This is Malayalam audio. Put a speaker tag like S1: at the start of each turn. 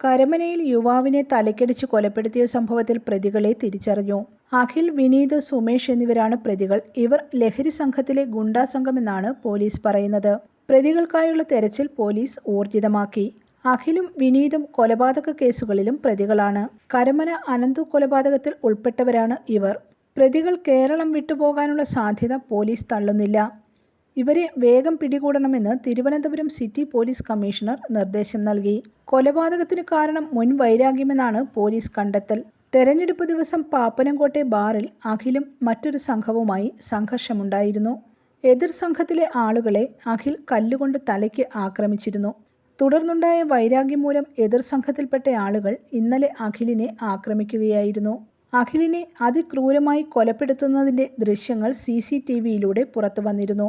S1: കരമനയിൽ യുവാവിനെ തലക്കടിച്ച് കൊലപ്പെടുത്തിയ സംഭവത്തിൽ പ്രതികളെ തിരിച്ചറിഞ്ഞു. അഖിൽ വിനീത് സുമേഷ് എന്നിവരാണ് പ്രതികൾ. ഇവർ ലഹരി സംഘത്തിലെ ഗുണ്ടാ സംഘമെന്നാണ് പോലീസ് പറയുന്നത്. പ്രതികൾക്കായുള്ള തെരച്ചിൽ പോലീസ് ഊർജിതമാക്കി. അഖിലും വിനീതും കൊലപാതക കേസുകളിലും പ്രതികളാണ്. കരമന അനന്തു കൊലപാതകത്തിൽ ഉൾപ്പെട്ടവരാണ് ഇവർ. പ്രതികൾ കേരളം വിട്ടുപോകാനുള്ള സാധ്യത പോലീസ് തള്ളുന്നില്ല. ഇവരെ വേഗം പിടികൂടണമെന്ന് തിരുവനന്തപുരം സിറ്റി പോലീസ് കമ്മീഷണർ നിർദ്ദേശം നൽകി. കൊലപാതകത്തിന് കാരണം മുൻ വൈരാഗ്യമെന്നാണ് പോലീസ് കണ്ടെത്തൽ. തെരഞ്ഞെടുപ്പ് ദിവസം പാപ്പനംകോട്ടെ ബാറിൽ അഖിലും മറ്റൊരു സംഘവുമായി സംഘർഷമുണ്ടായിരുന്നു. എതിർ സംഘത്തിലെ ആളുകളെ അഖിൽ കല്ലുകൊണ്ട് തലയ്ക്ക് ആക്രമിച്ചിരുന്നു. തുടർന്നുണ്ടായ വൈരാഗ്യം മൂലം എതിർ സംഘത്തിൽപ്പെട്ട ആളുകൾ ഇന്നലെ അഖിലിനെ ആക്രമിക്കുകയായിരുന്നു. അഖിലിനെ അതിക്രൂരമായി കൊലപ്പെടുത്തുന്നതിന്റെ ദൃശ്യങ്ങൾ സി സി ടി വിയിലൂടെ പുറത്തു വന്നിരുന്നു.